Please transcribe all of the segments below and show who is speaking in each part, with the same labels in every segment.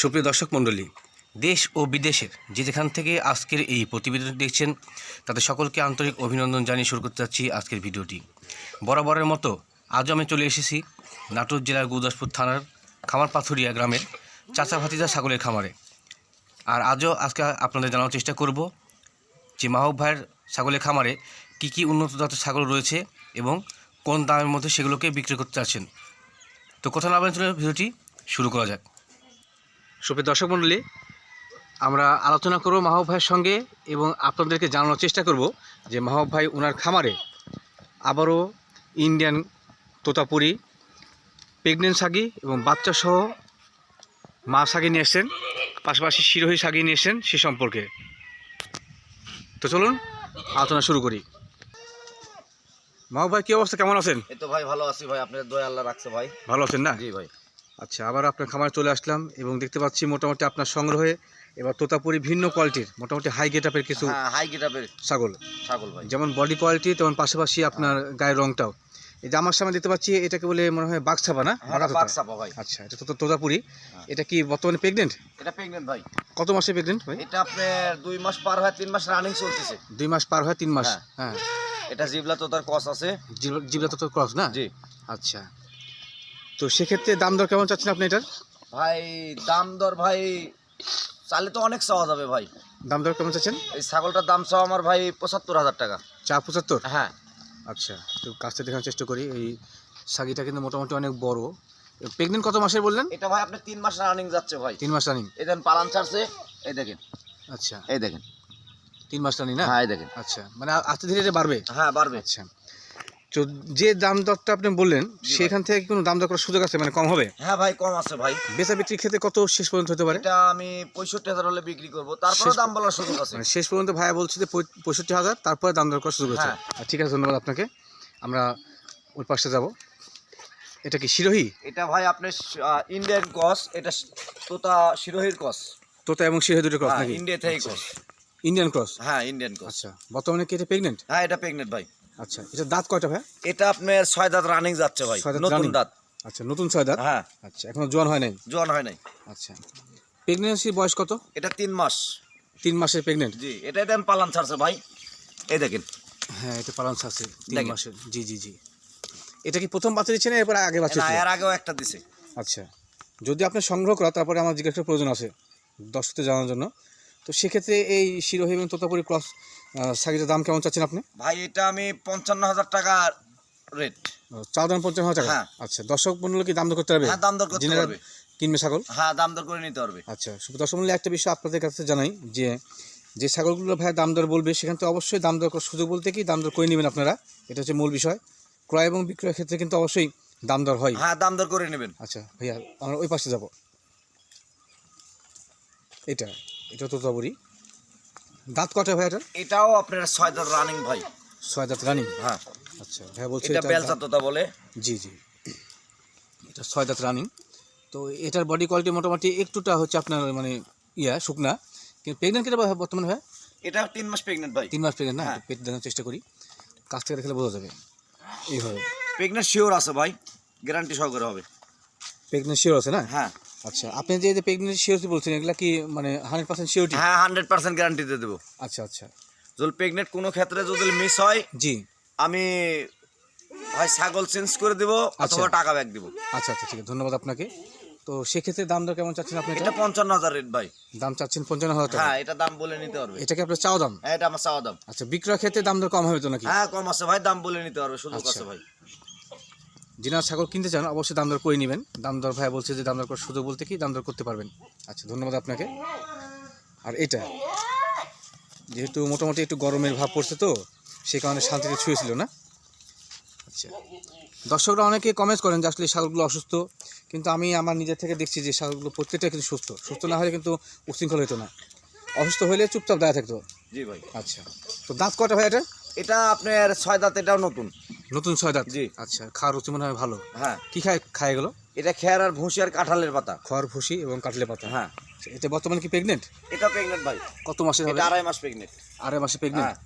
Speaker 1: সুপ্রিয় দর্শক মণ্ডলী, দেশ ও বিদেশের যে যেখান থেকে আজকের এই প্রতিবেদন দেখছেন, তাদের সকলকে আন্তরিক অভিনন্দন জানিয়ে শুরু করতে যাচ্ছি আজকের ভিডিওটি। বরাবরের মতো আজও আমি চলে এসেছি নাটোর জেলার গুরদাসপুর থানার খামার পাথুরিয়া গ্রামের চাচা ভাতিজা ছাগলের খামারে। আর আজও আজকে আপনাদের জানার চেষ্টা করব যে মাহব ভাইয়ের ছাগলের খামারে কী কী উন্নত জাতের ছাগল রয়েছে এবং কোন দামের মধ্যে সেগুলোকে বিক্রি করতে চাচ্ছেন তো কথা না বলে ভিডিওটি শুরু করা যাক। সুপ্রিয় দর্শক মণ্ডলী আমরা আলোচনা করব মাহব ভাইয়ের সঙ্গে এবং আপনাদেরকে জানানোর চেষ্টা করব যে মাহব ভাই ওনার খামারে আবারও ইন্ডিয়ান তোতাপুরি প্রেগনেন্ট শাগি এবং বাচ্চা সহ মা শাগি নিয়ে এসছেন পাশাপাশি শিরোহী শাগি নিয়ে এসছেন সে সম্পর্কে। তো চলুন আলোচনা শুরু করি। মাহব ভাই কী অবস্থা? কেমন আছেন?
Speaker 2: এই তো ভাই ভালো আছি ভাই। আপনার দয়া আল্লাহ রাখছে ভাই।
Speaker 1: ভালো আছেন না?
Speaker 2: জি ভাই।
Speaker 1: আচ্ছা আবার আপনার খামারে চলে আসলাম এবং দেখতে পাচ্ছি মোটামুটি আপনার সংগ্রহে এবার তোতাপুরি ভিন্ন কোয়ালিটির মোটামুটি হাই গেটআপের কিছু
Speaker 2: হ্যাঁ হাই গেটাপের
Speaker 1: ছাগল।
Speaker 2: ছাগল ভাই।
Speaker 1: যেমন বডি কোয়ালিটি তেমন পাশাপাশি আপনার গায়ের রংটাও। এই যে আমার সামনে দেখতে পাচ্ছি এটাকে বলে মনে হয় বাঘছাপা না?
Speaker 2: হ্যাঁ ভাই।
Speaker 1: আচ্ছা এটা তো তোতাপুরি।
Speaker 2: হ্যাঁ।
Speaker 1: এটা কি বর্তমানে প্রেগনেন্ট
Speaker 2: এটা প্রেগনেন্ট ভাই।
Speaker 1: কত মাসে প্রেগনেন্ট ভাই?
Speaker 2: এটা আপনার দুই মাস পার হয় তিন মাস রানিং চলতেছে।
Speaker 1: দুই মাস পার হয় তিন মাস।
Speaker 2: হ্যাঁ। এটা জিবলা তো তার কস আছে।
Speaker 1: জিব- জিবলা তো ক্রস না?
Speaker 2: জি।
Speaker 1: আচ্ছা। তো সেক্ষেত্রে দাম দর কেমন চাচ্ছেন আপনি এটার?
Speaker 2: ভাই দাম দর ভাই চালে তো অনেক চাওয়া যাবে ভাই।
Speaker 1: দাম দর কেমন চাচ্ছেন?
Speaker 2: এই ছাগলটার দাম চাওয়া আমার ভাই পঁচাত্তর হাজার টাকা।
Speaker 1: চা পঁচাত্তর?
Speaker 2: হ্যাঁ।
Speaker 1: আচ্ছা তো কাজটা দেখানোর চেষ্টা করি। এই সাগিটা কিন্তু মোটামুটি অনেক বড়। প্রেগনেন্ট কত মাসের বললেন?
Speaker 2: এটা ভাই আপনি তিন মাস রানিং যাচ্ছে ভাই।
Speaker 1: তিন মাস রানিং
Speaker 2: এই দেন পালান ছাড়ছে। এই দেখেন।
Speaker 1: আচ্ছা।
Speaker 2: এই দেখেন।
Speaker 1: তিন মাস রানিং না?
Speaker 2: হ্যাঁ এই দেখেন।
Speaker 1: আচ্ছা মানে আস্তে ধীরে ধীরে বাড়বে?
Speaker 2: হ্যাঁ বাড়বে।
Speaker 1: আচ্ছা। তো যে দাম দরটা আপনি বললেন সেখান থেকে কোনো দাম দর করার সুযোগ আছে? মানে কম হবে?
Speaker 2: হ্যাঁ ভাই কম আছে ভাই।
Speaker 1: বেচা বিক্রির ক্ষেত্রে কত শেষ পর্যন্ত হতে পারে?
Speaker 2: এটা আমি পঁয়ষট্টি হাজার হলে বিক্রি করব। তারপরে দাম বলার সুযোগ আছে।
Speaker 1: মানে শেষ পর্যন্ত ভাইয়া বলছে যে পঁয়ষট্টি হাজার তারপরে দাম দর করার সুযোগ আছে।
Speaker 2: হ্যাঁ।
Speaker 1: ঠিক আছে ধন্যবাদ আপনাকে। আমরা ওই পাশে যাব। এটা কি শিরোহী?
Speaker 2: এটা ভাই আপনার ইন্ডিয়ান কস এটা তোতা শিরোহীর কস
Speaker 1: তোতা এবং শিরোহী দুটো ক্রস
Speaker 2: হ্যাঁ
Speaker 1: নাকি?
Speaker 2: ইন্ডিয়া থেকে কস
Speaker 1: ইন্ডিয়ান ক্রস?
Speaker 2: হ্যাঁ ইন্ডিয়ান কস
Speaker 1: আচ্ছা বর্তমানে কি এটা প্রেগনেন্ট
Speaker 2: হ্যাঁ এটা প্রেগনেন্ট ভাই।
Speaker 1: আচ্ছা এটা দাঁত কয়টা ভাই
Speaker 2: এটা আপনার ছয় দাঁত রানিং যাচ্ছে ভাই নতুন দাঁত।
Speaker 1: আচ্ছা নতুন ছয় দাঁত?
Speaker 2: হ্যাঁ।
Speaker 1: আচ্ছা এখনও জোয়ান হয় নাই?
Speaker 2: জোয়ান হয় নাই।
Speaker 1: আচ্ছা প্রেগনেন্সি বয়স কত?
Speaker 2: এটা তিন মাস।
Speaker 1: তিন মাসের প্রেগনেন্ট
Speaker 2: জি এটা দেন পালান ছাড়ছে ভাই। এই দেখেন।
Speaker 1: হ্যাঁ এটা পালন আছে তিন মাসের। জি জি জি। এটা কি প্রথম বাচ্চা দিচ্ছে না এরপর আগে বাচ্চা
Speaker 2: না এর আগেও একটা দিছে।
Speaker 1: আচ্ছা যদি আপনি সংগ্রহ করা তারপরে আমার জিজ্ঞাসা প্রয়োজন আছে দর্শকদের জানার জন্য। তো সেক্ষেত্রে এই শিরোহী এবং তোতাপুরি ক্রস সাগিটার দাম কেমন চাচ্ছেন আপনি?
Speaker 2: ভাই এটা আমি পঞ্চান্ন হাজার টাকা রেট
Speaker 1: চার দাম পঞ্চান্ন হাজার টাকা?
Speaker 2: হ্যাঁ।
Speaker 1: আচ্ছা দর্শক মূল্য কি দাম দর করতে পারবে?
Speaker 2: হ্যাঁ দাম দর করতে পারবে।
Speaker 1: কিনবে ছাগল?
Speaker 2: হ্যাঁ দাম দর করে নিতে পারবে।
Speaker 1: আচ্ছা দর্শক মূল্যে একটা বিষয় আপনাদের কাছে জানাই যে যে ছাগলগুলো ভাই দাম দর বলবে সেখান থেকে অবশ্যই দাম দর সুযোগ বলতে কি দাম দর করে নেবেন আপনারা। এটা হচ্ছে মূল বিষয়। ক্রয় এবং বিক্রয়ের ক্ষেত্রে কিন্তু অবশ্যই দাম দর হয়।
Speaker 2: হ্যাঁ দাম দর করে নেবেন।
Speaker 1: আচ্ছা ভাইয়া আমরা ওই পাশে যাব। এটা এটা তো তাবরি দাঁত কটা ভাই এটা
Speaker 2: এটাও আপনার ছয় দাঁত রানিং ভাই।
Speaker 1: ছয় দাঁত রানিং
Speaker 2: হ্যাঁ।
Speaker 1: আচ্ছা ভাইয়া বলছে
Speaker 2: এটা বেলচা
Speaker 1: দাঁত-
Speaker 2: তোতা বলে।
Speaker 1: জি জি। এটা ছয় দাঁত রানিং তো এটার বডি কোয়ালিটি মোটামুটি একটুটা হচ্ছে আপনার মানে ইয়া শুকনা। কিন্তু প্রেগনেন্ট কেটে বর্তমানে ভাই?
Speaker 2: এটা তিন মাস প্রেগনেন্ট ভাই।
Speaker 1: তিন মাস প্রেগনেন্ট না?
Speaker 2: হ্যাঁ।
Speaker 1: পেট দেখানোর চেষ্টা করি। কাছ থেকে দেখলে বোঝা যাবে। এইভাবে।
Speaker 2: প্রেগনেন্ট শিওর আছে ভাই। গ্যারান্টি সহকারে হবে।
Speaker 1: প্রেগনেন্ট শিওর আছে না?
Speaker 2: হ্যাঁ।
Speaker 1: আচ্ছা আপনি যে যে প্রেগনেন্ট শিওরিটি বলছেন এগুলা কি মানে হান্ড্রেড পার্সেন্ট শিওরিটি
Speaker 2: হ্যাঁ হান্ড্রেড পার্সেন্ট গ্যারান্টি দিয়ে দেবো।
Speaker 1: আচ্ছা আচ্ছা।
Speaker 2: যদি প্রেগনেন্ট কোনো ক্ষেত্রে যদি মিস হয়
Speaker 1: জি।
Speaker 2: আমি হয় ছাগল চেঞ্জ করে দেবো অথবা
Speaker 1: আচ্ছা।
Speaker 2: টাকা ব্যাক দেবো।
Speaker 1: আচ্ছা আচ্ছা ঠিক আছে ধন্যবাদ আপনাকে। তো সেক্ষেত্রে দাম দর কেমন চাচ্ছেন আপনি
Speaker 2: এটা?
Speaker 1: এটা
Speaker 2: পঞ্চান্ন হাজার রেট ভাই।
Speaker 1: দাম চাচ্ছেন পঞ্চান্ন হাজার টাকা?
Speaker 2: হ্যাঁ এটা দাম বলে নিতে পারবে।
Speaker 1: এটা কি আপনার চাওয়া দাম?
Speaker 2: হ্যাঁ এটা আমার চাওয়া দাম।
Speaker 1: আচ্ছা বিক্রয় ক্ষেত্রে দাম দর কম হবে তো নাকি?
Speaker 2: হ্যাঁ কম আছে ভাই দাম বলে নিতে পারবে সুযোগ
Speaker 1: আচ্ছা।
Speaker 2: আছে ভাই।
Speaker 1: যিনারা ছাগল কিনতে চান অবশ্যই দাম দর করে নেবেন। দাম দর ভাই বলছে যে দাম দর করার সুযোগ বলতে কি দাম দর করতে পারবেন। আচ্ছা ধন্যবাদ আপনাকে। আর এটা যেহেতু মোটামুটি একটু গরমের ভাব পড়ছে তো সেই কারণে শান্তিতে ছুঁয়েছিল না। আচ্ছা দর্শকরা অনেকে কমেন্ট করেন যে আসলে ছাগলগুলো অসুস্থ কিন্তু আমি আমার নিজের থেকে দেখছি যে ছাগলগুলো প্রত্যেকটা কিন্তু সুস্থ। সুস্থ না হলে কিন্তু উশৃঙ্খল হতো না। অসুস্থ হলে চুপচাপ দাঁড়া থাকতো।
Speaker 2: জি ভাই।
Speaker 1: আচ্ছা তো দাঁত কটা ভাই এটা?
Speaker 2: এটা আপনার ছয় দাঁত এটাও নতুন।
Speaker 1: নতুন ছয় দাঁত?
Speaker 2: জি।
Speaker 1: আচ্ছা খাওয়ার রুচি মনে হয় ভালো।
Speaker 2: হ্যাঁ।
Speaker 1: কি খায় খায় গেলো
Speaker 2: এটা খেয়ার আর ভুসি আর কাঁঠালের পাতা।
Speaker 1: খড় ভুসি এবং কাঁঠালের পাতা।
Speaker 2: হ্যাঁ।
Speaker 1: আচ্ছা, এটা বর্তমানে কি প্রেগনেন্ট
Speaker 2: এটা প্রেগনেন্ট ভাই।
Speaker 1: কত মাসে হবে?
Speaker 2: এটা আড়াই মাস প্রেগনেন্ট
Speaker 1: আড়াই মাসে প্রেগনেন্ট
Speaker 2: হ্যাঁ।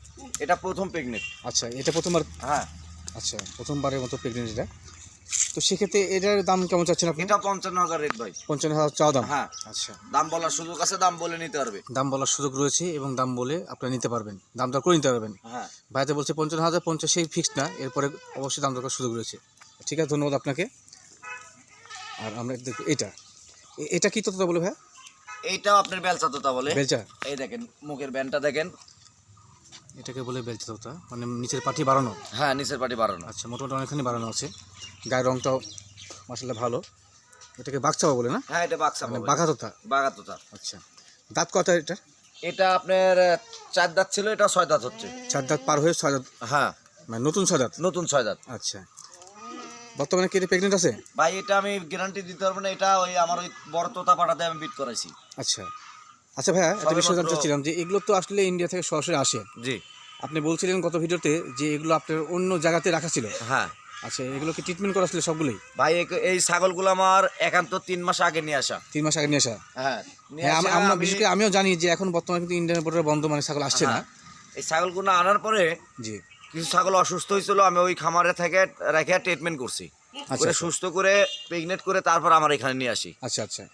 Speaker 2: এটা প্রথম প্রেগনেন্ট
Speaker 1: আচ্ছা এটা প্রথমবার
Speaker 2: হ্যাঁ।
Speaker 1: আচ্ছা প্রথমবারের মতো প্রেগনেন্ট এটা। তো সেক্ষেত্রে এটার দাম কেমন চাচ্ছেন আপনি?
Speaker 2: এটা পঞ্চান্ন হাজার রেট ভাই।
Speaker 1: পঞ্চান্ন হাজার চাওয়া দাম?
Speaker 2: হ্যাঁ।
Speaker 1: আচ্ছা।
Speaker 2: দাম বলার সুযোগ আছে দাম বলে নিতে পারবে।
Speaker 1: দাম বলার সুযোগ রয়েছে এবং দাম বলে আপনারা নিতে পারবেন। দাম দর করে নিতে পারবেন।
Speaker 2: হ্যাঁ।
Speaker 1: ভাইতে বলছে পঞ্চান্ন হাজার পঞ্চাশ সেই ফিক্সড না এরপরে অবশ্যই দাম দরকার সুযোগ রয়েছে। ঠিক আছে ধন্যবাদ আপনাকে। আর আমরা দেখব এটা। এটা কি তথ্য বলে ভাই
Speaker 2: এইটাও আপনার বেলচা তোতা বলে।
Speaker 1: বেলচা।
Speaker 2: এই দেখেন মুখের ব্যান্ডটা দেখেন।
Speaker 1: এটাকে বলে বেলচা তোতা মানে নিচের পাটি বাড়ানো।
Speaker 2: হ্যাঁ নিচের পাটি বাড়ানো।
Speaker 1: আচ্ছা মোটামুটি অনেকখানি বাড়ানো আছে। গায়ের রংটাও মাসাল্লাহ ভালো। এটাকে বাঘচাওয়া বলে না?
Speaker 2: হ্যাঁ এটা বাক্সা
Speaker 1: মানে বাঘা তোতা
Speaker 2: বাঘা তোতা
Speaker 1: আচ্ছা। দাঁত কত এটা?
Speaker 2: এটা আপনার চার দাঁত ছিল এটা ছয় দাঁত হচ্ছে।
Speaker 1: চার দাঁত পার হয়ে ছয় দাঁত?
Speaker 2: হ্যাঁ।
Speaker 1: মানে নতুন ছয় দাঁত?
Speaker 2: নতুন ছয় দাঁত।
Speaker 1: আচ্ছা। বর্তমানে কি প্রেগনেন্ট আছে?
Speaker 2: ভাই এটা আমি গ্যারান্টি দিতে পারব না এটা ওই আমার ওই বড় তোতা পাঠাতে আমি বিট করাইছি।
Speaker 1: আচ্ছা। আচ্ছা ভাইয়া একটা বিষয় জানতে চাচ্ছিলাম যে এগুলো তো আসলে ইন্ডিয়া থেকে সরাসরি আসে।
Speaker 2: জি।
Speaker 1: আপনি বলছিলেন গত ভিডিওতে যে এগুলো আপনার অন্য জায়গাতে রাখা ছিল।
Speaker 2: হ্যাঁ।
Speaker 1: আচ্ছা এগুলো কি ট্রিটমেন্ট করা ছিল সবগুলোই?
Speaker 2: ভাই এই ছাগলগুলো আমার একান্ত তিন মাস আগে নিয়ে আসা।
Speaker 1: তিন মাস আগে নিয়ে আসা?
Speaker 2: হ্যাঁ
Speaker 1: হ্যাঁ আমরা বিশেষ করে আমিও জানি যে এখন বর্তমানে কিন্তু ইন্ডিয়ান বর্ডার বন্ধ মানে ছাগল আসছে না।
Speaker 2: হ্যাঁ, এই ছাগলগুলো আনার পরে
Speaker 1: জি।
Speaker 2: কিছু ছাগল অসুস্থ হয়েছিল আমি ওই খামারে থেকে রেখে ট্রিটমেন্ট করছি।
Speaker 1: আচ্ছা আচ্ছা।
Speaker 2: সুস্থ করে প্রেগনেন্ট করে তারপর আমার এখানে নিয়ে আসি।
Speaker 1: আচ্ছা আচ্ছা।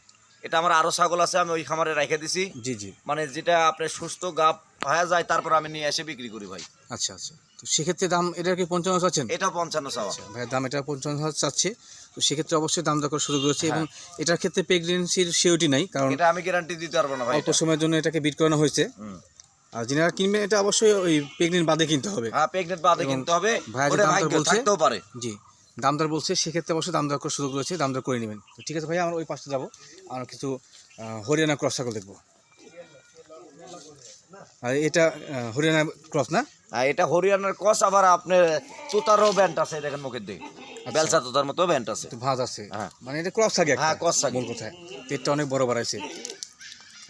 Speaker 2: এটা আমার আরও ছাগল আছে আমি ওই খামারে রেখে দিছি।
Speaker 1: জি জি।
Speaker 2: মানে যেটা আপনার সুস্থ গাপ হয়ে যায় তারপর আমি নিয়ে এসে বিক্রি করি ভাই।
Speaker 1: আচ্ছা আচ্ছা। তো সেক্ষেত্রে দাম এটার কি পঞ্চান্ন চাচ্ছেন?
Speaker 2: এটা পঞ্চান্ন চাওয়া।
Speaker 1: আচ্ছা ভাইয়ের দাম এটা পঞ্চান্ন হাজার চাচ্ছে। তো সেক্ষেত্রে অবশ্যই দাম দর করার সুযোগ রয়েছে এবং
Speaker 2: হ্যাঁ।
Speaker 1: এটার ক্ষেত্রে প্রেগনেন্সির সিওটি নাই কারণ
Speaker 2: এটা আমি গ্যারান্টি দিতে পারব না ভাই
Speaker 1: অল্প। সময়ের জন্য এটাকে বিট করানো হয়েছে। আর যিনারা কিনবেন এটা অবশ্যই ওই প্রেগনেন্ট বাদে কিনতে হবে।
Speaker 2: হ্যাঁ প্রেগনেন্ট বাদে কিনতে হবে।
Speaker 1: বলছে-
Speaker 2: থাকতেও পারে।
Speaker 1: জি। দাম দর বলছে সেক্ষেত্রে অবশ্যই দাম দর করার সুযোগ রয়েছে দাম দর করে নেবেন। তো ঠিক আছে ভাইয়া আমরা ওই পাশে যাব আমরা কিছু হরিয়ানা ক্রস ছাগল দেখব। আর এটা হরিয়ানা ক্রস না?
Speaker 2: আর এটা হরিয়ানার ক্রস আবার আপনার তোতারও ব্যান্ড আছে দেখেন মুখের দিকে। বেলসা তোতার মতো ব্যান্ড আছে।
Speaker 1: ভাঁজ আছে।
Speaker 2: হ্যাঁ।
Speaker 1: মানে এটা ক্রস থাকে
Speaker 2: হ্যাঁ, cross থাকে।
Speaker 1: মূল কথায়। পেটটা অনেক বড় বাড়াইছে।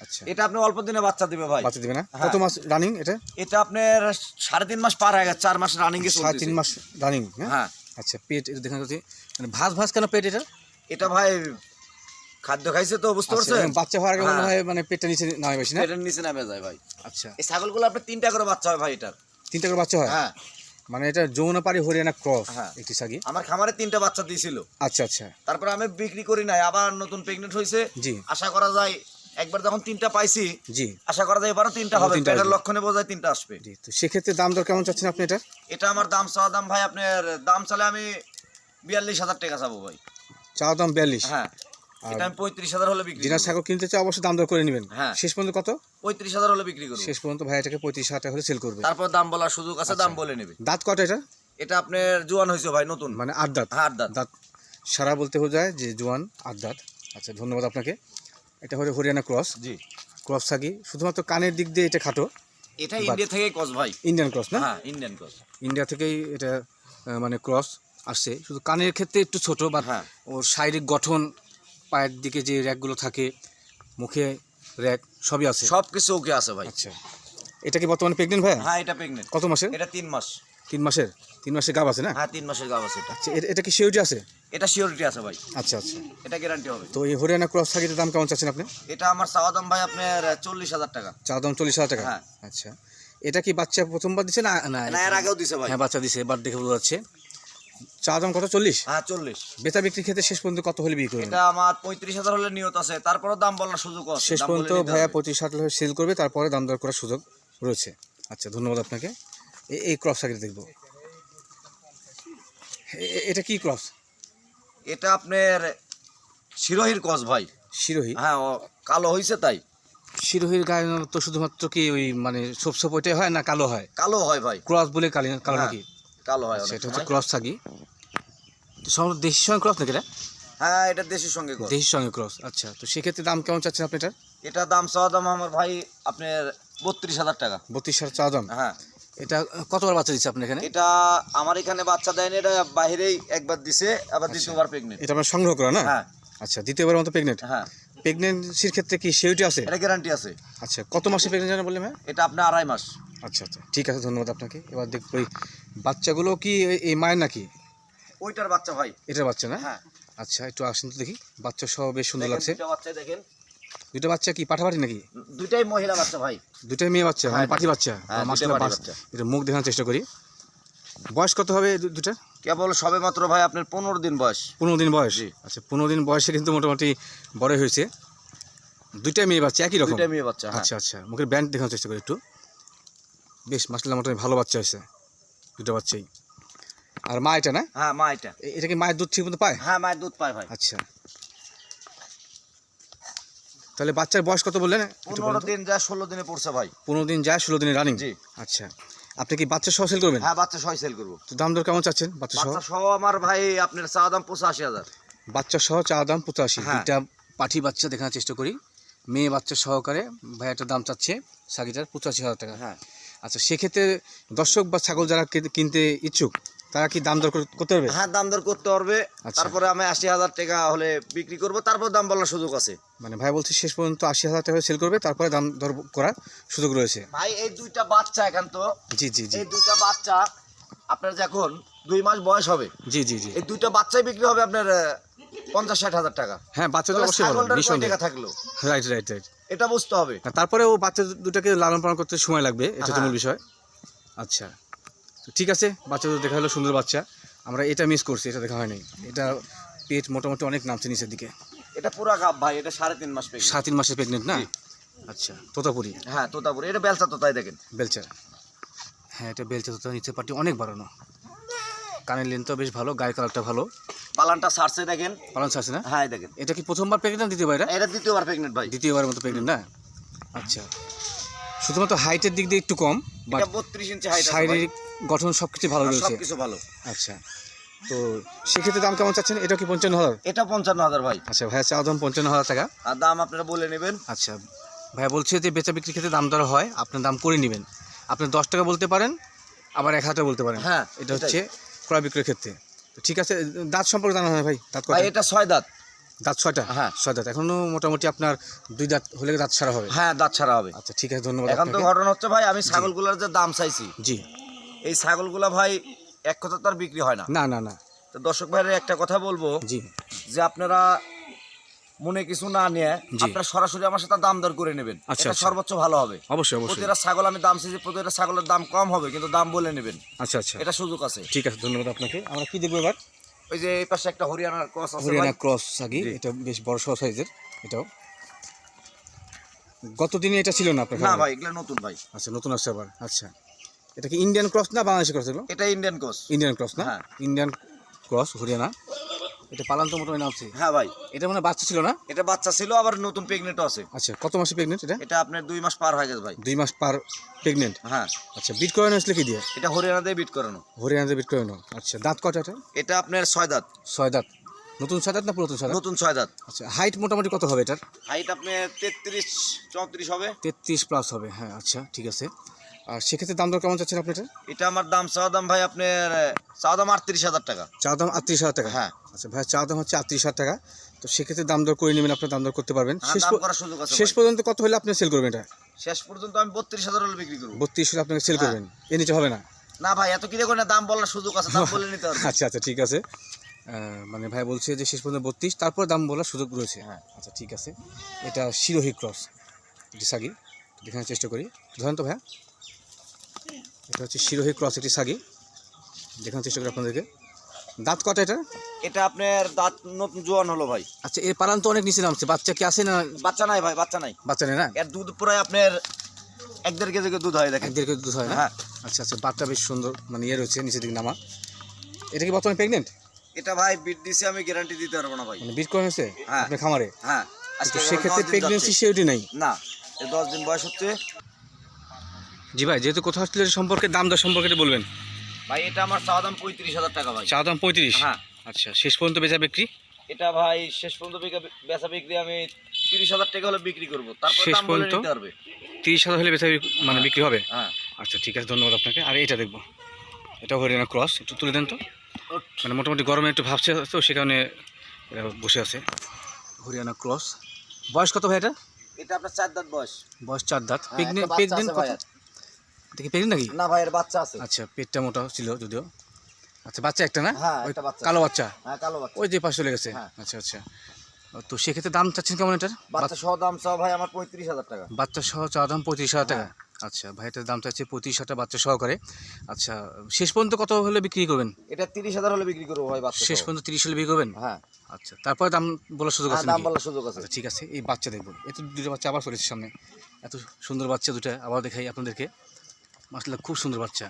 Speaker 1: আচ্ছা।
Speaker 2: এটা আপনি অল্প দিনে বাচ্চা দিবে ভাই।
Speaker 1: বাচ্চা দিবে না?
Speaker 2: হ্যাঁ।
Speaker 1: কত মাস রানিং এটা?
Speaker 2: এটা আপনার সাড়ে তিন মাস পার হয়ে গেছে চার মাস রানিং
Speaker 1: সাড়ে তিন মাস রানিং হ্যাঁ। আচ্ছা পেট এটা দেখেন যদি মানে ভাঁজ ভাঁজ কেন পেট এটা?
Speaker 2: এটা ভাই খাদ্য খাইছে তো বুঝতে
Speaker 1: আচ্ছা,
Speaker 2: পারছেন?
Speaker 1: বাচ্চা হওয়ার আগে মনে
Speaker 2: হ্যাঁ।
Speaker 1: হয় মানে পেটটা নিচে নামে বেশি না?
Speaker 2: এটার নিচে নামে যায় ভাই।
Speaker 1: আচ্ছা।
Speaker 2: এই ছাগলগুলো আপনার তিনটা করে বাচ্চা হয় ভাই এটার।
Speaker 1: তিনটা করে বাচ্চা হয়?
Speaker 2: হ্যাঁ।
Speaker 1: মানে এটা যৌনপাড়ি হরিয়ানা ক্রস
Speaker 2: হ্যাঁ।
Speaker 1: একটি সাগি
Speaker 2: আমার খামারে তিনটা বাচ্চা দিয়েছিল।
Speaker 1: আচ্ছা আচ্ছা।
Speaker 2: তারপরে আমি বিক্রি করি নাই আবার নতুন প্রেগনেন্ট হয়েছে
Speaker 1: জি।
Speaker 2: আশা করা যায় একবার যখন তিনটা পাইছি
Speaker 1: জি।
Speaker 2: আশা করা যায় এবারও তিনটা হবে পেটের
Speaker 1: আসবে।
Speaker 2: লক্ষণে বোঝায় তিনটা আসবে।
Speaker 1: জি তো সেক্ষেত্রে দাম দর কেমন চাচ্ছেন আপনি এটা
Speaker 2: এটা আমার দাম চাওয়া দাম ভাই আপনার দাম চালে আমি বিয়াল্লিশ হাজার টাকা চাবো ভাই।
Speaker 1: চা দাম বিয়াল্লিশ?
Speaker 2: হ্যাঁ এটা আমি পঁয়ত্রিশ হাজার হলে বিক্রি
Speaker 1: কিনতে চাই অবশ্যই দাম দর করে নেবেন।
Speaker 2: হ্যাঁ।
Speaker 1: শেষ পর্যন্ত কত?
Speaker 2: পঁয়ত্রিশ হাজার হলে বিক্রি করব।
Speaker 1: শেষ পর্যন্ত ভাই এটাকে পঁয়ত্রিশ হাজার টাকা হলে সেল করবে।
Speaker 2: তারপর দাম বলার সুযোগ আছে দাম বলে নেবে।
Speaker 1: দাঁত কটা এটা?
Speaker 2: এটা আপনার জোয়ান হয়েছে ভাই নতুন।
Speaker 1: মানে আট দাঁত?
Speaker 2: হ্যাঁ আট দাঁত।
Speaker 1: দাঁত সারা বলতে বোঝায় যে জোয়ান আট দাঁত। আচ্ছা ধন্যবাদ আপনাকে। এটা হলো হরিয়ানা ক্রস।
Speaker 2: জি।
Speaker 1: ক্রস থাকি। শুধুমাত্র কানের দিক দিয়ে এটা খাটো।
Speaker 2: এটা ইন্ডিয়া থেকে ক্রস ভাই।
Speaker 1: ইন্ডিয়ান ক্রস না?
Speaker 2: হ্যাঁ ইন্ডিয়ান ক্রস।
Speaker 1: ইন্ডিয়া থেকেই এটা মানে ক্রস আসছে। শুধু কানের ক্ষেত্রে একটু ছোট বা
Speaker 2: হ্যাঁ।
Speaker 1: ওর শারীরিক গঠন পায়ের দিকে যে র্যাকগুলো থাকে মুখে র্যাক সবই আছে?
Speaker 2: সব কিছু ওকে আছে ভাই।
Speaker 1: আচ্ছা। এটা কি বর্তমানে প্রেগনেন্ট ভাই
Speaker 2: হ্যাঁ এটা প্রেগনেন্ট
Speaker 1: কত মাসের?
Speaker 2: এটা তিন মাস।
Speaker 1: তিন মাসের? তিন মাসের গাব আছে না?
Speaker 2: হ্যাঁ তিন মাসের গাব আছে এটা।
Speaker 1: আচ্ছা এটা কি সিউরিটি আছে?
Speaker 2: এটা সিওরিটি আছে ভাই।
Speaker 1: আচ্ছা আচ্ছা।
Speaker 2: এটা গ্যারান্টি হবে।
Speaker 1: তো এই হরিয়ানা ক্রস থাকিতে দাম কেমন চাচ্ছেন আপনি?
Speaker 2: এটা আমার চাওয়া দাম ভাই আপনার চল্লিশ হাজার টাকা।
Speaker 1: চা দাম চল্লিশ হাজার টাকা?
Speaker 2: হ্যাঁ।
Speaker 1: আচ্ছা। এটা কি বাচ্চা প্রথমবার দিছে না না
Speaker 2: এর আগেও দিছে ভাই।
Speaker 1: হ্যাঁ বাচ্চা দিছে এবার দেখে বোঝা যাচ্ছে। চা দাম কত চল্লিশ?
Speaker 2: হ্যাঁ চল্লিশ।
Speaker 1: বেচা বিক্রি ক্ষেত্রে শেষ পর্যন্ত কত হলে বিক্রি
Speaker 2: এটা আমার পঁয়ত্রিশ হাজার হলে নিয়ত আছে। তারপরও দাম বলার সুযোগ আছে।
Speaker 1: শেষ পর্যন্ত
Speaker 2: নিতে
Speaker 1: ভাইয়া পঁচিশ ষাট হলে সেল করবে তারপরে দাম দর করার সুযোগ রয়েছে। আচ্ছা ধন্যবাদ আপনাকে। এই ক্রস সাইকেল দেখব। এটা কি ক্রস
Speaker 2: এটা আপনার শিরোহির কস ভাই।
Speaker 1: শিরোহী?
Speaker 2: হ্যাঁ ও কালো হয়েছে তাই।
Speaker 1: শিরোহীর গায়ে তো শুধুমাত্র কি ওই মানে সব সব ওইটাই হয় না কালো হয়?
Speaker 2: কালো হয় ভাই।
Speaker 1: ক্রস বলে কালি কালো
Speaker 2: হ্যাঁ,
Speaker 1: নাকি?
Speaker 2: কালো হয়
Speaker 1: সেটা হচ্ছে ক্রস থাকি। তো সব দেশির সঙ্গে ক্রস নাকি এটা?
Speaker 2: হ্যাঁ এটা দেশের সঙ্গে।
Speaker 1: দেশির সঙ্গে ক্রস আচ্ছা। তো সেক্ষেত্রে দাম কেমন চাচ্ছেন আপনি এটার?
Speaker 2: এটা দাম চাওয়া দাম আমার ভাই আপনার বত্রিশ হাজার টাকা।
Speaker 1: বত্রিশ হাজার চা দাম?
Speaker 2: হ্যাঁ।
Speaker 1: এটা কতবার বাচ্চা দিচ্ছে আপনি এখানে?
Speaker 2: এটা আমার এখানে বাচ্চা দেয়নি এটা বাইরেই একবার দিছে আবার দ্বিতীয়বার প্রেগনেন্ট
Speaker 1: এটা আপনার সংগ্রহ করা না?
Speaker 2: হ্যাঁ।
Speaker 1: আচ্ছা দ্বিতীয়বার মতো প্রেগনেন্ট
Speaker 2: হ্যাঁ।
Speaker 1: প্রেগনেন্সির ক্ষেত্রে কি সিউরিটি আছে?
Speaker 2: এটা গ্যারান্টি আছে।
Speaker 1: আচ্ছা কত মাসে প্রেগনেন্ট জানা বললেন
Speaker 2: এটা আপনার আড়াই মাস।
Speaker 1: আচ্ছা আচ্ছা ঠিক আছে ধন্যবাদ আপনাকে। এবার দেখব ওই বাচ্চাগুলো কি এই- এই মায়ের নাকি?
Speaker 2: ওইটার বাচ্চা ভাই
Speaker 1: এটার বাচ্চা না?
Speaker 2: হ্যাঁ।
Speaker 1: আচ্ছা একটু আসেন তো দেখি। বাচ্চা সহ বেশ সুন্দর লাগছে।
Speaker 2: বাচ্চা দেখেন।
Speaker 1: দুটো বাচ্চা কি পাঠাপাঠি নাকি?
Speaker 2: দুইটাই মহিলা বাচ্চা ভাই।
Speaker 1: দুটাই মেয়ে বাচ্চা মানে
Speaker 2: হ্যাঁ,
Speaker 1: পাঠি বাচ্চা।
Speaker 2: হ্যাঁ,
Speaker 1: মাসলা
Speaker 2: দুটোই বাচ্চা।
Speaker 1: এটা মুখ দেখানোর চেষ্টা করি। বয়স কত হবে এই দু- দুটার
Speaker 2: কেবল সবে মাত্র ভাই আপনার পনেরো দিন বয়স।
Speaker 1: পনেরো দিন বয়স? আচ্ছা পনেরো দিন বয়সে কিন্তু মোটামুটি বড় হয়েছে। দুইটা মেয়ে বাচ্চা একই রকম?
Speaker 2: দুইটা মেয়ে বাচ্চা হ্যাঁ।
Speaker 1: আচ্ছা আচ্ছা মুখের ব্যান্ড দেখানোর চেষ্টা করি একটু। বেশ মাসাল্লাহ মোটামুটি ভালো বাচ্চা হয়েছে। দুটো বাচ্চাই। আর মা এটা না?
Speaker 2: হ্যাঁ মা এটা।
Speaker 1: এটা কি মায়ের দুধ ঠিক মতো পায়?
Speaker 2: হ্যাঁ মায়ের দুধ পায় ভাই।
Speaker 1: আচ্ছা। তাহলে বাচ্চার বয়স কত বললেন?
Speaker 2: পনেরো দিন যায় ষোলো দিনে পড়ছে ভাই।
Speaker 1: পনেরো দিন যায় ষোলো দিনে রানিং
Speaker 2: জি।
Speaker 1: আচ্ছা। আপনি কি বাচ্চা সহ সেল করবেন?
Speaker 2: হ্যাঁ বাচ্চা সহ সেল করব।
Speaker 1: তো দাম দর কেমন চাচ্ছেন বাচ্চা সহ?
Speaker 2: সহ আমার ভাই আপনার চা দাম পঁচাশি হাজার।
Speaker 1: বাচ্চা সহ চা দাম পঁচাশি।
Speaker 2: হ্যাঁ।
Speaker 1: দুইটা পাঠি বাচ্চা দেখানোর চেষ্টা করি। মেয়ে বাচ্চা সহকারে ভাই একটা দাম চাচ্ছে সাগিটার পঁচাশি হাজার টাকা।
Speaker 2: হ্যাঁ।
Speaker 1: আচ্ছা সেক্ষেত্রে দর্শক বা ছাগল যারা কিনতে ইচ্ছুক তারা কি দাম দর করতে পারবে?
Speaker 2: হ্যাঁ দাম দর করতে পারবে।
Speaker 1: আচ্ছা।
Speaker 2: তারপরে আমি আশি হাজার টাকা হলে বিক্রি করব তারপর দাম বলার সুযোগ আছে।
Speaker 1: মানে ভাই বলছে শেষ পর্যন্ত আশি হাজার টাকা সেল করবে তারপরে দাম দর করার সুযোগ রয়েছে।
Speaker 2: ভাই এই দুইটা বাচ্চা এখন তো।
Speaker 1: জি জি জি।
Speaker 2: এই দুইটা বাচ্চা আপনার যখন দুই মাস বয়স হবে।
Speaker 1: জি জি জি।
Speaker 2: এই দুইটা বাচ্চাই বিক্রি হবে আপনার পঞ্চাশ ষাট হাজার টাকা।
Speaker 1: হ্যাঁ বাচ্চা তো অবশ্যই
Speaker 2: টাকা থাকল?
Speaker 1: Right right right.
Speaker 2: এটা বুঝতে হবে।
Speaker 1: তারপরে ও বাচ্চা দুটাকে লালন পালন করতে সময় লাগবে এটা তো
Speaker 2: হ্যাঁ।
Speaker 1: মূল বিষয়। আচ্ছা। তো ঠিক আছে বাচ্চা তো দেখা হলো সুন্দর বাচ্চা। আমরা এটা মিস করছি এটা দেখা হয়নি। এটা পেট মোটামুটি অনেক নামছে নিচের দিকে।
Speaker 2: এটা পুরা গাব ভাই এটা সাড়ে তিন মাস পেয়ে
Speaker 1: সাত তিন মাসের প্রেগনেন্ট না? আচ্ছা তোতাপুরি।
Speaker 2: হ্যাঁ তোতাপুরি। এটা বেলচা তোতাই দেখেন।
Speaker 1: বেলচা। হ্যাঁ এটা বেলচা তোতা নিচের পাটি অনেক বাড়ানো। কানের লেন্থও বেশ ভালো গায়ের কালারটা ভালো।
Speaker 2: পালানটা সারছে দেখেন।
Speaker 1: পালন আছে না?
Speaker 2: হ্যাঁ দেখেন।
Speaker 1: এটা কি প্রথমবার প্রেগনেন্ট দ্বিতীয়বার? এটা
Speaker 2: এটা দ্বিতীয়বার প্রেগনেন্ট ভাই।
Speaker 1: দ্বিতীয়বারের মতো প্রেগনেন্ট না? আচ্ছা। শুধুমাত্র হাইটের দিক দিয়ে একটু কম
Speaker 2: এটা বত্রিশ ইঞ্চি হাইট
Speaker 1: শারীরিক গঠন সব কিছু ভালো রয়েছে।
Speaker 2: সব কিছু ভালো।
Speaker 1: আচ্ছা তো সেক্ষেত্রে দাম কেমন চাচ্ছেন? এটা কি পঞ্চান্ন হাজার?
Speaker 2: এটা পঞ্চান্ন হাজার ভাই।
Speaker 1: আচ্ছা ভাইয়া চা দাম পঞ্চান্ন হাজার টাকা।
Speaker 2: আর দাম আপনারা বলে নেবেন।
Speaker 1: আচ্ছা ভাই বলছে যে বেচা বিক্রির ক্ষেত্রে দাম দর হয় আপনার দাম করে নেবেন। আপনি দশ টাকা বলতে পারেন আবার এক হাজার বলতে পারেন।
Speaker 2: হ্যাঁ,
Speaker 1: এটা হচ্ছে ক্রয় বিক্রয়ের ক্ষেত্রে। তো ঠিক আছে দাঁত সম্পর্কে জানা হয় ভাই দাঁত
Speaker 2: ভাই এটা ছয় দাঁত।
Speaker 1: দাঁত ছয়টা?
Speaker 2: হ্যাঁ।
Speaker 1: ছয় দাঁত। এখনও মোটামুটি আপনার দুই দাঁত হলে দাঁত সারা হবে?
Speaker 2: হ্যাঁ দাঁত ছাড়া হবে।
Speaker 1: আচ্ছা ঠিক আছে ধন্যবাদ
Speaker 2: এখন তো ঘটনা হচ্ছে ভাই আমি ছাগলগুলোর যে দাম চাইছি
Speaker 1: জি।
Speaker 2: এই ছাগলগুলা ভাই এক কথা তো আর বিক্রি হয় না।
Speaker 1: না না না।
Speaker 2: তো দর্শক ভাইয়ের একটা কথা বলব
Speaker 1: জি।
Speaker 2: যে আপনারা মনে কিছু না নিয়ে। আপনারা সরাসরি আমার সাথে দাম দর করে নেবেন।
Speaker 1: আচ্ছা,
Speaker 2: এটা
Speaker 1: আচ্ছা।
Speaker 2: সর্বোচ্চ ভালো হবে।
Speaker 1: অবশ্যই অবশ্যই।
Speaker 2: প্রতিটা ছাগল আমি দাম চাইছি প্রতিটা ছাগলের দাম কম হবে কিন্তু দাম বলে নেবেন।
Speaker 1: আচ্ছা আচ্ছা।
Speaker 2: এটা সুযোগ আছে।
Speaker 1: ঠিক আছে ধন্যবাদ আপনাকে। আমরা কি দেখব এবার?
Speaker 2: ওই যে এই পাশে একটা হরিয়ানার ক্রস আছে
Speaker 1: হরিয়ানা ক্রস সাগি। এটা বেশ বড় সড় সাইজের। এটাও। গত দিনে এটা ছিল না আপনার
Speaker 2: না ভাই এগুলো নতুন ভাই।
Speaker 1: আচ্ছা নতুন আসছে আবার। আচ্ছা। এটা কি ইন্ডিয়ান ক্রস না বাংলাদেশি ক্রস
Speaker 2: এটা ইন্ডিয়ান ক্রস।
Speaker 1: ইন্ডিয়ান ক্রস না। Indian cross Haryana. এটা পালান তো মোটামুটি নামছে
Speaker 2: হ্যাঁ ভাই।
Speaker 1: এটা মানে বাচ্চা ছিল না?
Speaker 2: এটা বাচ্চা ছিল আবার নতুন প্রেগনেন্টও আছে।
Speaker 1: আচ্ছা কত মাসে প্রেগনেন্ট এটা?
Speaker 2: এটা আপনার দুই মাস পার হয়ে গেছে ভাই।
Speaker 1: দুই মাস পার প্রেগনেন্ট
Speaker 2: হ্যাঁ।
Speaker 1: আচ্ছা বিট করানো আসলে কি দিয়ে?
Speaker 2: এটা হরিয়ানা দিয়ে বিট করানো।
Speaker 1: হরিয়ানাতে বিট করানো। আচ্ছা দাঁত কটা এটা?
Speaker 2: এটা আপনার ছয় দাঁত।
Speaker 1: ছয় দাঁত। নতুন ছয় দাঁত না পুরাতন ছয়
Speaker 2: নতুন ছয় দাঁত।
Speaker 1: আচ্ছা হাইট মোটামুটি কত হবে এটার?
Speaker 2: হাইট আপনার তেত্রিশ চৌত্রিশ হবে।
Speaker 1: তেত্রিশ প্লাস হবে হ্যাঁ আচ্ছা ঠিক আছে। আর সেক্ষেত্রে দাম দর কেমন চাচ্ছেন আপনি এটা
Speaker 2: এটা আমার দাম চাওয়া দাম ভাই আপনার চাওয়া দাম আটত্রিশ হাজার টাকা।
Speaker 1: চা দাম আটত্রিশ হাজার টাকা?
Speaker 2: হ্যাঁ।
Speaker 1: আচ্ছা ভাই চা দাম হচ্ছে আটত্রিশ হাজার টাকা। তো সেক্ষেত্রে দাম দর করে নেবেন আপনার দাম দর করতে পারবেন।
Speaker 2: হ্যাঁ,
Speaker 1: শেষ শেষ পর্যন্ত কত হলে আপনি সেল করবেন এটা?
Speaker 2: শেষ পর্যন্ত আমি বত্রিশ হাজার হলে বিক্রি করব।
Speaker 1: বত্রিশ হলে আপনাকে সেল
Speaker 2: হ্যাঁ।
Speaker 1: করবেন। এ নিচে হবে না?
Speaker 2: না ভাই এত কিনে করে দাম বলার সুযোগ আছে দাম বলে নিতে হবে।
Speaker 1: আচ্ছা আচ্ছা ঠিক আছে। মানে ভাই বলছে যে শেষ পর্যন্ত বত্রিশ তারপর দাম বলার সুযোগ রয়েছে।
Speaker 2: হ্যাঁ।
Speaker 1: আচ্ছা ঠিক আছে। এটা শিরোহী ক্রস এটি সাগি। দেখানোর চেষ্টা করি। ধরেন তো ভাইয়া। এটা হচ্ছে শিরোহী ক্রস এটি সাগি। দেখানোর চেষ্টা করি আপনাদেরকে। দাঁত কটা এটা?
Speaker 2: এটা আপনার দাঁত নতুন জোয়ান হলো ভাই।
Speaker 1: আচ্ছা এর পালান তো অনেক নিচে নামছে। বাচ্চা কি আছে না?
Speaker 2: বাচ্চা নাই ভাই বাচ্চা নাই।
Speaker 1: বাচ্চা নেই না?
Speaker 2: এর দুধ প্রায় আপনার এক দেড় কেজি দুধ হয় দেখেন।
Speaker 1: এক দেড় কেজি দুধ হয় না?
Speaker 2: হ্যাঁ।
Speaker 1: আচ্ছা আচ্ছা বাচ্চা বেশ সুন্দর মানে ইয়ে রয়েছে নিচের দিকে নামা। এটা কি বর্তমানে প্রেগনেন্ট
Speaker 2: এটা ভাই বিট দিছে আমি গ্যারান্টি দিতে পারব না ভাই।
Speaker 1: মানে বিট করা হয়েছে?
Speaker 2: হ্যাঁ।
Speaker 1: আপনার খামারে?
Speaker 2: হ্যাঁ।
Speaker 1: তো সেক্ষেত্রে প্রেগনেন্সি। সিউরিটি নেই?
Speaker 2: না দশ দিন বয়স হচ্ছে।
Speaker 1: জি ভাই যেহেতু কোথাও হসপিটাল সম্পর্কে দাম দর সম্পর্কে বলবেন।
Speaker 2: ভাই এটা আমার চাওয়া দাম পঁয়ত্রিশ হাজার টাকা ভাই।
Speaker 1: চা দাম পঁয়ত্রিশ?
Speaker 2: হ্যাঁ।
Speaker 1: আচ্ছা শেষ পর্যন্ত বেচা বিক্রি?
Speaker 2: এটা ভাই শেষ পর্যন্ত বেচা বিক্রি আমি তিরিশ হাজার টাকা হলে বিক্রি করব।
Speaker 1: শেষ পর্যন্ত? তিরিশ হাজার হলে বেচা মানে বিক্রি হবে?
Speaker 2: হ্যাঁ।
Speaker 1: আচ্ছা ঠিক আছে ধন্যবাদ আপনাকে। আর এটা দেখব। এটা হরিয়ানা ক্রস একটু তুলে দেন তো। মানে মোটামুটি গরমে একটু ভাবছে তো সে কারণে বসে আছে। হরিয়ানা ক্রস। বয়স কত ভাই এটা?
Speaker 2: এটা আপনার চার দাঁত বয়স।
Speaker 1: বয়স চার দাঁত।
Speaker 2: হ্যাঁ,
Speaker 1: প্রেগনেন্ট
Speaker 2: বাচ্চা
Speaker 1: প্রেগনেন্ট
Speaker 2: আছে
Speaker 1: কত
Speaker 2: ভাইয়ের।
Speaker 1: এটা কি প্রেগনেন্ট নাকি?
Speaker 2: না ভাই এর বাচ্চা আছে।
Speaker 1: আচ্ছা পেটটা মোটা ছিল যদিও। আচ্ছা বাচ্চা একটা না?
Speaker 2: হ্যাঁ, একটা বাচ্চা।
Speaker 1: কালো বাচ্চা?
Speaker 2: হ্যাঁ কালো বাচ্চা।
Speaker 1: ওই যে পাশে চলে গেছে?
Speaker 2: হ্যাঁ।
Speaker 1: আচ্ছা আচ্ছা। তো সেক্ষেত্রে দাম চাচ্ছেন কেমন এটার?
Speaker 2: বাচ্চা সহ দাম চাও ভাই আমার পঁয়ত্রিশ হাজার টাকা।
Speaker 1: বাচ্চা সহ চা দাম পঁয়ত্রিশ হাজার টাকা? আচ্ছা ভাইটার দামটা হচ্ছে পঁয়ত্রিশ হাজার বাচ্চা সহকারে। আচ্ছা শেষ পর্যন্ত কত হলে বিক্রি করবেন?
Speaker 2: এটা তিরিশ হাজার হলে বিক্রি করব ভাই বাচ্চা
Speaker 1: শেষ পর্যন্ত তিরিশ হলে বিক্রি করবেন?
Speaker 2: হ্যাঁ।
Speaker 1: আচ্ছা তারপরে দাম বলার সুযোগ আছে
Speaker 2: দাম? বলার সুযোগ আছে।
Speaker 1: আচ্ছা ঠিক আছে এই বাচ্চা দেখব। এত দুটো বাচ্চা আবার চলেছে সামনে। এত সুন্দর বাচ্চা দুটো আবার দেখাই আপনাদেরকে। মাসলা খুব সুন্দর বাচ্চা।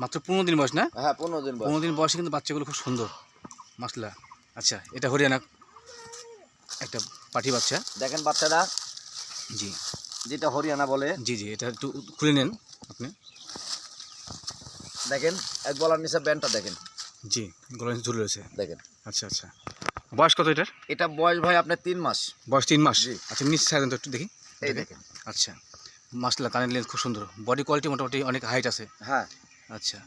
Speaker 1: মাত্র পনেরো দিন বয়স না?
Speaker 2: হ্যাঁ পনেরো দিন
Speaker 1: পনেরো দিন বয়সে কিন্তু বাচ্চাগুলো খুব সুন্দর মাসলা আচ্ছা এটা হরিয়ানা একটা পাঠি বাচ্চা।
Speaker 2: দেখেন বাচ্চাটা।
Speaker 1: জি।
Speaker 2: যেটা হরিয়ানা বলে।
Speaker 1: জি জি এটা একটু খুলে নেন আপনি।
Speaker 2: দেখেন এক গলার নিচে ব্যান্ডটা দেখেন।
Speaker 1: জি গলায় ঝুলে রয়েছে।
Speaker 2: দেখেন।
Speaker 1: আচ্ছা আচ্ছা। বয়স কত এটার?
Speaker 2: এটা বয়স ভাই আপনার তিন মাস।
Speaker 1: বয়স তিন মাস?
Speaker 2: জি।
Speaker 1: আচ্ছা নিচ সাইড তো একটু দেখি।
Speaker 2: এই দেখেন।
Speaker 1: আচ্ছা। মাসলা কানের লেন্স খুব সুন্দর। বডি কোয়ালিটি মোটামুটি অনেক হাইট আছে।
Speaker 2: হ্যাঁ।
Speaker 1: আচ্ছা।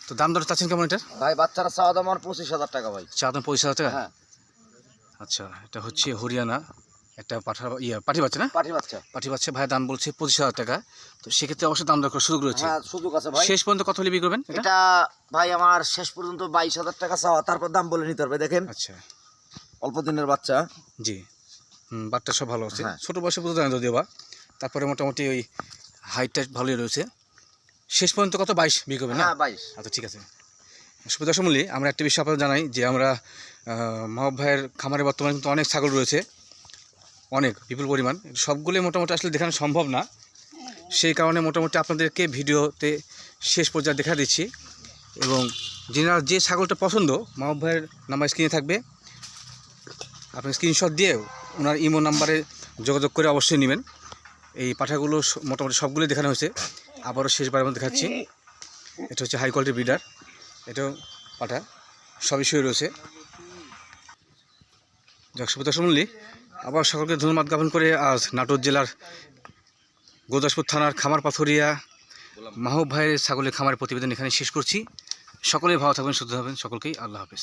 Speaker 1: তো দাম দর চাচ্ছেন কেমন এটার?
Speaker 2: ভাই বাচ্চারা চাওয়া দাম আমার পঁচিশ হাজার টাকা ভাই।
Speaker 1: চা দাম পঁচিশ হাজার টাকা?
Speaker 2: হ্যাঁ।
Speaker 1: আচ্ছা এটা হচ্ছে হরিয়ানা একটা পাঠা ইয়ে পাঠি বাচ্চা না?
Speaker 2: পাঠি বাচ্চা।
Speaker 1: পাঠি বাচ্চা ভাই দাম বলছে পঁচিশ হাজার টাকা। তো সেক্ষেত্রে অবশ্যই দাম দরকার সুযোগ রয়েছে।
Speaker 2: হ্যাঁ সুযোগ আছে ভাই।
Speaker 1: শেষ পর্যন্ত কত হলে বিক্রি করবেন এটা?
Speaker 2: এটা ভাই আমার শেষ পর্যন্ত বাইশ হাজার টাকা চাওয়া তারপর দাম বলে নিতে পারবে দেখেন।
Speaker 1: আচ্ছা।
Speaker 2: অল্প দিনের বাচ্চা।
Speaker 1: জি। হুম বাচ্চা সব ভালো আছে।
Speaker 2: হ্যাঁ।
Speaker 1: ছোটো বয়সে বোঝা যায় না যদিও বা। তারপরে মোটামুটি ওই হাইটটা ভালোই রয়েছে। শেষ পর্যন্ত কত? বাইশ বিক্রি করবেন না?
Speaker 2: হ্যাঁ বাইশ।
Speaker 1: আচ্ছা ঠিক আছে। সুবিধা সমূলী আমরা একটা বিষয় আপনাদের জানাই যে আমরা মাহব ভাইয়ের খামারে বর্তমানে কিন্তু অনেক ছাগল রয়েছে। অনেক বিপুল পরিমাণ। সবগুলোই মোটামুটি আসলে দেখানো সম্ভব না। সেই কারণে মোটামুটি আপনাদেরকে ভিডিওতে শেষ পর্যায়ে দেখা দিচ্ছি। এবং যেনার যে ছাগলটা পছন্দ মাহব ভাইয়ের নাম্বার স্ক্রিনে থাকবে। আপনি স্ক্রিনশট দিয়ে ওনার ইমো নাম্বারে যোগাযোগ করে অবশ্যই নেবেন। এই পাঠাগুলো মোটামুটি সবগুলোই দেখানো হয়েছে। আবারও শেষবারের মধ্যে দেখাচ্ছি। এটা হচ্ছে হাই কোয়ালিটির ব্রিডার এটাও পাঠা। সবই শুয়ে রয়েছে। সুবিধা শুনলি আবার সকলকে ধন্যবাদ জ্ঞাপন করে আজ নাটোর জেলার গোদাসপুর থানার খামার পাথরিয়া মাহবুব ভাইয়ের ছাগলের খামারের প্রতিবেদন এখানে শেষ করছি। সকলেই ভালো থাকবেন, সুস্থ থাকবেন। সকলকেই আল্লাহ হাফেজ।